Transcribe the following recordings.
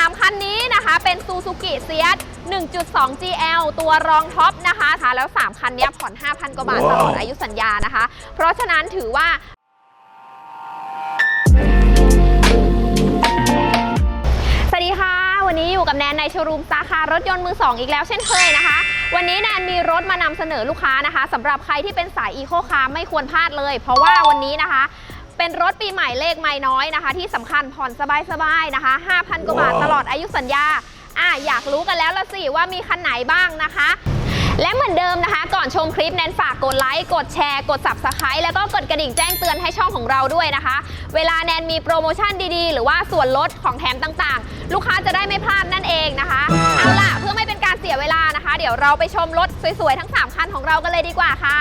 3 คันนี้นะคะเป็น Suzuki s ีย t 1.2 GL ตัวรองท็อปนะคะค่ะแล้ว 3 คันเนี้ยผ่อน 5,000 กว่าบาทตลอดอายุสัญญานะคะ เพราะฉะนั้นถือว่าสวัสดีค่ะ วันนี้อยู่กับแนนในโชว์รูมสาขารถยนต์มือ2อีกแล้วเช่นเคยนะคะ วันนี้แนนมีรถมานำเสนอลูกค้านะคะสำหรับใครที่เป็นสายอีโคคาร์ไม่ควรพลาดเลย เพราะว่าวันนี้นะคะ เป็นรถปีใหม่เลขไม่น้อยนะคะ ที่สำคัญผ่อนสบายๆนะคะ 5,000 กว่าบาทตลอดอายุสัญญาอะอยากรู้กันแล้วละสิว่ามีคันไหนบ้างนะคะและเหมือนเดิมนะคะ ก่อนชมคลิปแนนฝากกดไลค์ กดแชร์ กด subscribe แล้วก็กดกระดิ่งแจ้งเตือนให้ช่องของเราด้วยนะคะ เวลาแนนมีโปรโมชั่นดีๆ หรือว่าส่วนลดของแถมต่างๆ ลูกค้าจะได้ไม่พลาดนั่นเองนะคะ เอาล่ะ เพื่อไม่เป็นการเสียเวลานะคะ เดี๋ยวเราไปชมรถสวยๆ ทั้ง 3 คันของเรากันเลยดีกว่าค่ะ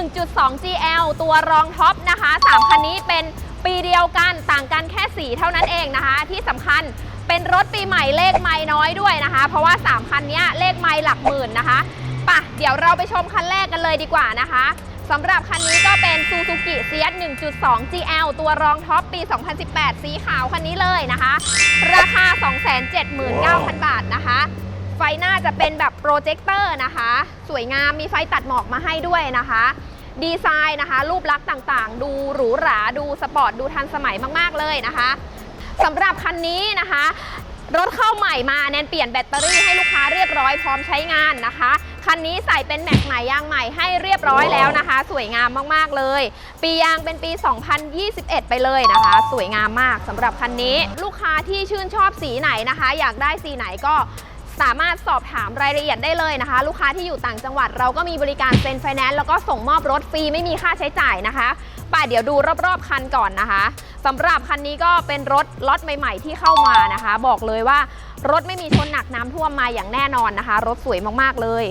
1.2 GL ตัวรองท็อปนะคะ 3 คันนี้เป็นปีเดียวกันต่างกันแค่สีเท่านั้นเองนะคะ ที่สำคัญเป็นรถปีใหม่เลขไม่น้อยด้วยนะคะ เพราะว่า 3 คันนี้เลขไม่หลักหมื่นนะคะป่ะเดี๋ยวเราไปชมคันแรกกันเลยดีกว่านะคะสำหรับคันนี้ก็เป็น Suzuki s ีย1.2 GL ตัวรองท็อปปี 2018 สีขาวคันนี้เลยนะคะ ราคา 279,000 บาทนะคะ ไฟหน้าจะเป็นแบบโปรเจคเตอร์นะคะ สวยงามมีไฟตัดหมอกมาให้ด้วยนะคะ ดีไซน์นะคะ รูปลักษณ์ต่างๆ ดูหรูหราดูสปอร์ตดูทันสมัยมากๆเลยนะคะสำหรับคันนี้นะคะรถเข้าใหม่มาแนนเปลี่ยนแบตเตอรี่ให้ลูกค้าเรียบร้อยพร้อมใช้งานนะคะ คันนี้ใส่เป็นแม็กใหม่ยางใหม่ให้เรียบร้อยแล้วนะคะ สวยงามมากๆเลย ปียางเป็นปี 2021 ไปเลยนะคะ สวยงามมากสำหรับคันนี้ลูกค้าที่ชื่นชอบสีไหนนะคะ อยากได้สีไหนก็ สามารถสอบถามรายละเอียดได้เลยนะคะ ลูกค้าที่อยู่ต่างจังหวัดเราก็มีบริการเซ็นไฟแนนซ์แล้วก็ส่งมอบรถฟรีไม่มีค่าใช้จ่ายนะคะป่าเดี๋ยวดูรอบๆคันก่อนนะคะสำหรับคันนี้ก็เป็นรถล็อตใหม่ ๆ ที่เข้ามานะคะ บอกเลยว่า รถไม่มีชนหนักน้ำท่วมมาอย่างแน่นอนนะคะ รถสวยมากๆเลย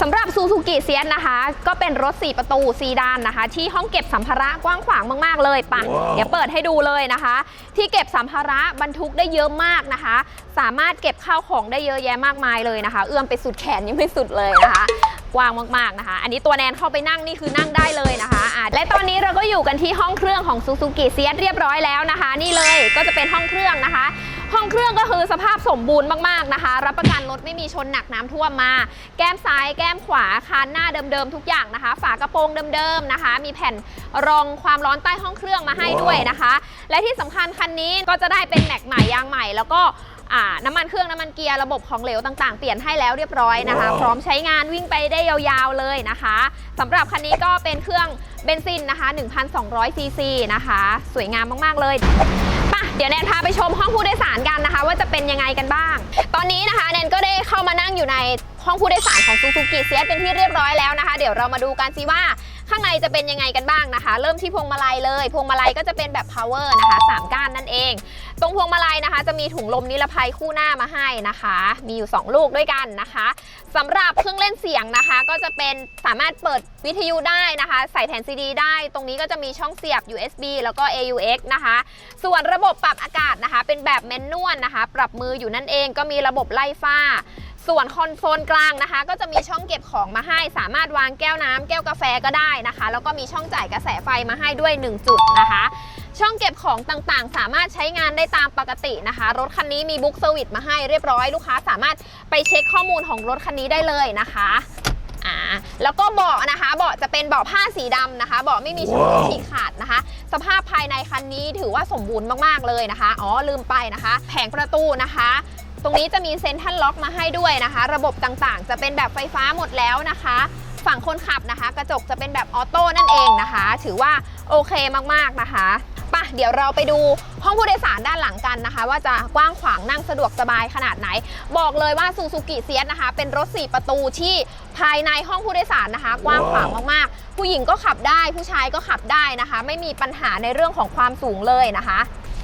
สำหรับซูซูกิเซียนนะคะ ก็เป็นรถ 4 ประตูซีดานนะคะ ที่ห้องเก็บสัมภาระกว้างขวางมากๆเลยป่ะเดี๋ยวเปิดให้ดูเลยนะคะ ที่เก็บสัมภาระบรรทุกได้เยอะมากนะคะ สามารถเก็บข้าวของได้เยอะแยะมากมายเลยนะคะ เอื้อมไปสุดแขนยังไม่สุดเลยนะคะกว้างมากๆนะคะ อันนี้ตัวแนนเข้าไปนั่งนี่คือนั่งได้เลยนะคะอะและตอนนี้เราก็อยู่กันที่ห้องเครื่องของ Suzuki s ีย t เรียบร้อยแล้วนะคะ นี่เลยก็จะเป็นห้องเครื่องนะคะ ห้องเครื่องก็คือสภาพสมบูรณ์มากๆนะคะ รับประกันรถไม่มีชนหนักน้ำท่วมมา แก้มซ้ายแก้มขวาคานหน้าเดิมๆทุกอย่างนะคะ ฝากระโปรงเดิมๆนะคะ มีแผ่นรองความร้อนใต้ห้องเครื่องมาให้ด้วยนะคะ และที่สำคัญคันนี้ก็จะได้เป็นแม็กใหม่ยางใหม่ แล้วก็อ่าน้ำมันเครื่องน้ำมันเกียร์ระบบของเหลวต่างๆ เปลี่ยนให้แล้วเรียบร้อยนะคะ พร้อมใช้งานวิ่งไปได้ยาวๆเลยนะคะสำหรับคันนี้ก็เป็นเครื่องเบนซินนะคะ1,200ซีซีนะคะ สวยงามมากๆเลยป่ะ เดี๋ยวแนนพาไปชมห้องผู้โดยสารกันนะคะ ว่าจะเป็นยังไงกันบ้าง ตอนนี้นะคะแนนก็ได้เข้ามานั่งอยู่ใน ห้องผู้โดยสารของ Suzuki s ียเป็นที่เรียบร้อยแล้วนะคะ เดี๋ยวเรามาดูกันสิว่าข้างในจะเป็นยังไงกันบ้างนะคะ เริ่มที่พวงมาลัยเลยพวงมาลัยก็จะเป็นแบบ power นะคะสามก้านนั่นเอง ตรงพวงมาลัยนะคะ จะมีถุงลมนิรภัยคู่หน้ามาให้นะคะ มีอยู่ 2 ลูกด้วยกันนะคะสำหรับเครื่องเล่นเสียงนะคะ ก็จะเป็นสามารถเปิดวิทยุได้นะคะ ใส่แผ่นซีดีได้ ตรงนี้ก็จะมีช่องเสียบ USB แล้วก็ AUX นะคะ ส่วนระบบปรับอากาศนะคะ เป็นแบบแมนนวลนะคะ ปรับมืออยู่นั่นเองก็มีระบบไล่ฟ้า ส่วนคอนโซลกลางนะคะ ก็จะมีช่องเก็บของมาให้ สามารถวางแก้วน้ำแก้วกาแฟก็ได้นะคะ แล้วก็มีช่องจ่ายกระแสไฟมาให้ด้วย 1 จุดนะคะ ช่องเก็บของต่างๆ สามารถใช้งานได้ตามปกตินะคะ รถคันนี้มีบุ๊กเซอร์วิสมาให้เรียบร้อยลูกค้า สามารถไปเช็คข้อมูลของรถคันนี้ได้เลยนะคะอ่าแล้วก็เบาะนะคะเบาะจะเป็นเบาะผ้าสีดำนะคะเบาะไม่มีชำรุดฉีกขาดนะคะ สภาพภายในคันนี้ถือว่าสมบูรณ์มากๆเลยนะคะ อ๋อลืมไปนะคะ แผงประตูนะคะ ตรงนี้จะมีเซ็นทรัลล็อกมาให้ด้วยนะคะ ระบบต่างๆ จะเป็นแบบไฟฟ้าหมดแล้วนะคะ ฝั่งคนขับนะคะ กระจกจะเป็นแบบออโต้นั่นเองนะคะ ถือว่าโอเคมากๆนะคะป่ะเดี๋ยวเราไปดูห้องผู้โดยสารด้านหลังกันนะคะ ว่าจะกว้างขวางนั่งสะดวกสบายขนาดไหน บอกเลยว่าซูซูกิเซียสนะคะ เป็นรถ 4 ประตูที่ภายในห้องผู้โดยสารนะคะ กว้างขวางมากๆ ผู้หญิงก็ขับได้ผู้ชายก็ขับได้นะคะ ไม่มีปัญหาในเรื่องของความสูงเลยนะคะ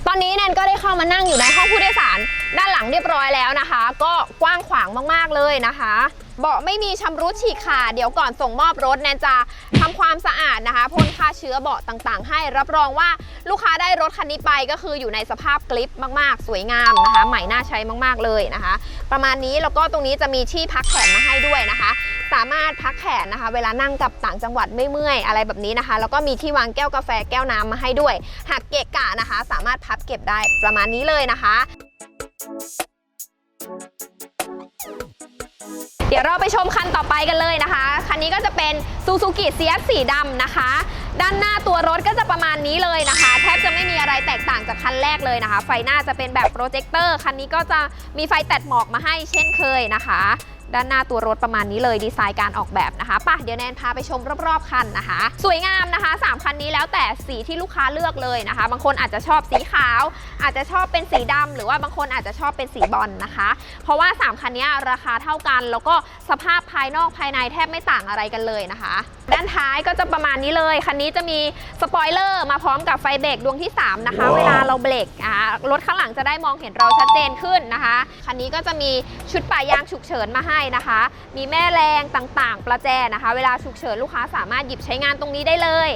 ตอนนี้แนนก็ได้เข้ามานั่งอยู่ในห้องผู้โดยสารด้านหลังเรียบร้อยแล้วนะคะ ก็กว้างขวางมากๆเลยนะคะ เบาะไม่มีชำรุดฉีกขาดเดี๋ยวก่อนส่งมอบรถแนนจะทำความสะอาดนะคะพ่นฆ่าเชื้อเบาะต่างๆ ให้รับรองว่าลูกค้าได้รถคันนี้ไปก็คืออยู่ในสภาพกลิปมากๆ สวยงามนะคะ ใหม่น่าใช้มากๆเลยนะคะ ประมาณนี้แล้วก็ตรงนี้จะมีที่พักแขนมาให้ด้วยนะคะ สามารถพักแขนนะคะ เวลานั่งกับต่างจังหวัดไม่เมื่อยอะไรแบบนี้นะคะ แล้วก็มีที่วางแก้วกาแฟแก้วน้ำมาให้ด้วย หากเกะกะนะคะ สามารถพับเก็บได้ประมาณนี้เลยนะคะ เดี๋ยวเราไปชมคันต่อไปกันเลยนะคะ คันนี้ก็จะเป็น Suzuki c ียสสีดำนะคะ ด้านหน้าตัวรถก็จะประมาณนี้เลยนะคะ แทบจะไม่มีอะไรแตกต่างจากคันแรกเลยนะคะ ไฟหน้าจะเป็นแบบโปรเจคเตอร์ คันนี้ก็จะมีไฟแตดหมอกมาให้เช่นเคยนะคะ ด้านหน้าตัวรถประมาณนี้เลยดีไซน์การออกแบบนะคะป่ะเดี๋ยวแนนพาไปชมรอบๆคันนะคะ สวยงามนะคะ 3 คันนี้แล้วแต่สีที่ลูกค้าเลือกเลยนะคะ บางคนอาจจะชอบสีขาว อาจจะชอบเป็นสีดำหรือว่าบางคนอาจจะชอบเป็นสีบอลนะคะ เพราะว่า 3 คันนี้ราคาเท่ากัน แล้วก็สภาพภายนอกภายในแทบไม่ต่างอะไรกันเลยนะคะ ด้านท้ายก็จะประมาณนี้เลย คันนี้จะมีสปอยเลอร์มาพร้อมกับไฟเบรกดวงที่ 3 นะคะ เวลาเราเบรกอ่ารถข้างหลังจะได้มองเห็นเราชัดเจนขึ้นนะคะ คันนี้ก็จะมีชุดป่ายางฉุกเฉินมาให้นะคะ มีแม่แรงต่างๆ ประแจนะคะ เวลาฉุกเฉินลูกค้าสามารถหยิบใช้งานตรงนี้ได้เลย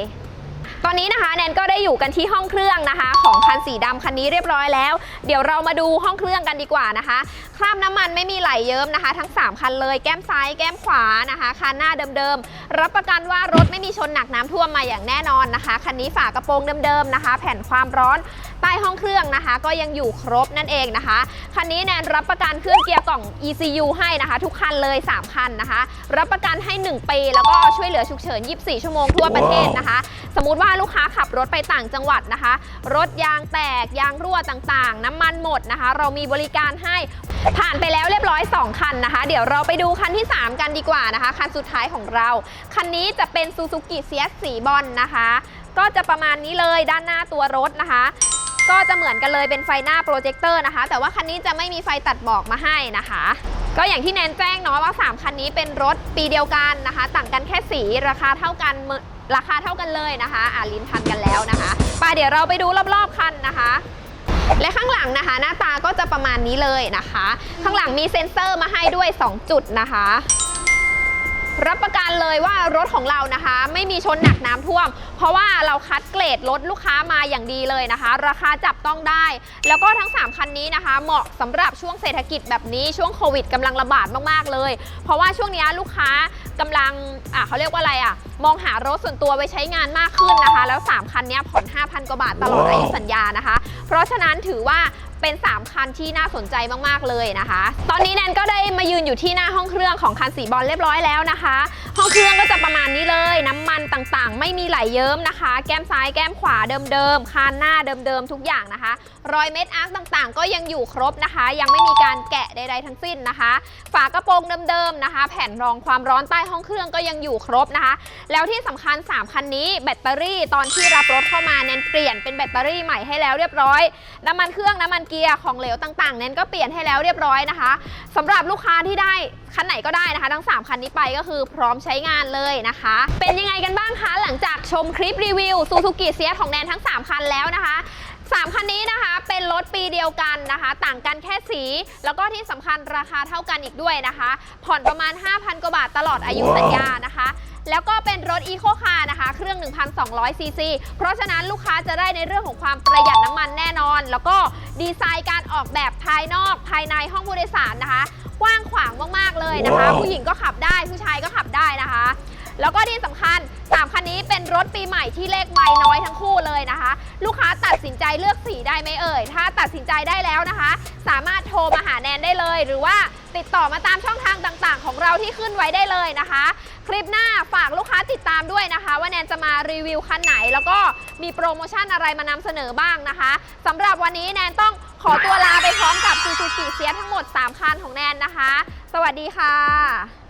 ตอนนี้นะคะแนนก็ได้อยู่กันที่ห้องเครื่องนะคะ ของคันสีดำคันนี้เรียบร้อยแล้ว เดี๋ยวเรามาดูห้องเครื่องกันดีกว่านะคะคราบน้ำมันไม่มีไหลเยิ้มนะคะ ทั้ง 3 คันเลยแก้มซ้ายแก้มขวานะคะคันหน้าเดิมๆรับประกันว่ารถไม่มีชนหนักน้ำท่วมมาอย่างแน่นอนนะคะคันนี้ฝากระโปรงเดิมๆนะคะ แผ่นความร้อน ใต้ห้องเครื่องนะคะ ก็ยังอยู่ครบนั่นเองนะคะ คันนี้แนนรับประกันเครื่องเกียร์กล่อง ECU ให้นะคะ ทุกคันเลย 3 คันนะคะ รับประกันให้ 1 ปี แล้วก็ช่วยเหลือฉุกเฉิน 24 ชั่วโมงทั่วประเทศนะคะ สมมุติว่าลูกค้าขับรถไปต่างจังหวัดนะคะ รถยางแตกยางรั่วต่างๆ น้ำมันหมดนะคะ เรามีบริการให้ผ่านไปแล้วเรียบร้อย 2 คันนะคะ เดี๋ยวเราไปดูคันที่ 3 กันดีกว่านะคะ คันสุดท้ายของเรา คันนี้จะเป็น Suzuki c ียสีบอลนะคะ ก็จะประมาณนี้เลยด้านหน้าตัวรถนะคะ ก็จะเหมือนกันเลยเป็นไฟหน้าโปรเจคเตอร์นะคะ แต่ว่าคันนี้จะไม่มีไฟตัดหมอกมาให้นะคะ ก็อย่างที่แนนแจ้งเนาะว่า 3 คันนี้เป็นรถปีเดียวกันนะคะ ต่างกันแค่สีราคาเท่ากันราคาเท่ากันเลยนะคะ อ่าลิ้นพันกันแล้วนะคะไปเดี๋ยวเราไปดูรอบๆคันนะคะและข้างหลังนะคะ หน้าตาก็จะประมาณนี้เลยนะคะ ข้างหลังมีเซ็นเซอร์มาให้ด้วย 2 จุดนะคะ รับประกันเลยว่ารถของเรานะคะ ไม่มีชนหนักน้ำท่วม เพราะว่าเราคัดเกรดรถลูกค้ามาอย่างดีเลยนะคะ ราคาจับต้องได้ แล้วก็ทั้ง 3 คันนี้นะคะ เหมาะสำหรับช่วงเศรษฐกิจแบบนี้ช่วงโควิดกำลังระบาดมากๆเลย เพราะว่าช่วงนี้ลูกค้ากำลังอะเขาเรียกว่าอะไรอะมองหารถส่วนตัวไว้ใช้งานมากขึ้นนะคะ แล้ว 3 คันนี้ผ่อน 5,000 กว่าบาทตลอดอายุสัญญานะคะ เพราะฉะนั้นถือว่าเป็น 3 คันที่น่าสนใจมาก ๆ เลยนะคะ ตอนนี้แนนก็ได้มายืนอยู่ที่หน้าห้องเครื่องของคันสีบอลเรียบร้อยแล้วนะคะ ห้องเครื่องก็จะประมาณนี้เลย น้ำมันต่างๆ ไม่มีไหลเยิ้มนะคะ แก้มซ้ายแก้มขวาเดิมๆ คานหน้าเดิมๆ ทุกอย่างนะคะ รอยเม็ดอาร์คต่างๆ ก็ยังอยู่ครบนะคะ ยังไม่มีการแกะใดๆทั้งสิ้นนะคะ ฝากระโปรงเดิมๆนะคะ แผ่นรองความร้อนใต้ห้องเครื่องก็ยังอยู่ครบนะคะ แล้วที่สำคัญ 3 คันนี้แบตเตอรี่ตอนที่รับรถเข้ามาเน้นเปลี่ยนเป็นแบตเตอรี่ใหม่ให้แล้วเรียบร้อย น้ำมันเครื่องน้ำมันเกียร์ของเหลวต่างๆเน้นก็เปลี่ยนให้แล้วเรียบร้อยนะคะสำหรับลูกค้าที่ได้ คันไหนก็ได้นะคะ ทั้ง 3 คันนี้ไปก็คือพร้อมใช้งานเลยนะคะ เป็นยังไงกันบ้างคะ หลังจากชมคลิปรีวิว Suzuki c ียของแนนทั้ง 3 คันแล้วนะคะ3คันนี้นะคะเป็นรถปีเดียวกันนะคะ ต่างกันแค่สี แล้วก็ที่สำคัญราคาเท่ากันอีกด้วยนะคะ ผ่อนประมาณ 5,000 กว่าบาทตลอดอายุสัญญานะคะ แล้วก็เป็นรถ Eco Car นะคะ เครื่อง 1,200ซีซีเพราะฉะนั้นลูกค้าจะได้ในเรื่องของความประหยัดน้ำมันแน่นอน แล้วก็ ดีไซน์การออกแบบภายนอกภายในห้องผู้โดยสารนะคะ กว้างขวางมากๆเลยนะคะว้าวผู้หญิงก็ขับได้ผู้ชายก็ขับได้นะคะ แล้วก็ที่สำคัญ 3 คันนี้เป็นรถปีใหม่ที่เลขไม่น้อยทั้งคู่เลยนะคะ ลูกค้าตัดสินใจเลือกสีได้ไหมเอ่ย ถ้าตัดสินใจได้แล้วนะคะ สามารถโทรมาหาแนนได้เลยหรือว่า ติดต่อมาตามช่องทางต่างๆ ของเราที่ขึ้นไว้ได้เลยนะคะ คลิปหน้าฝากลูกค้าติดตามด้วยนะคะ ว่าแนนจะมารีวิวคันไหน แล้วก็มีโปรโมชั่นอะไรมานำเสนอบ้างนะคะสำหรับวันนี้แนนต้องขอตัวลาไปพร้อมกับซูซูกิเสียทั้งหมด 3 คันของแนนนะคะ สวัสดีค่ะ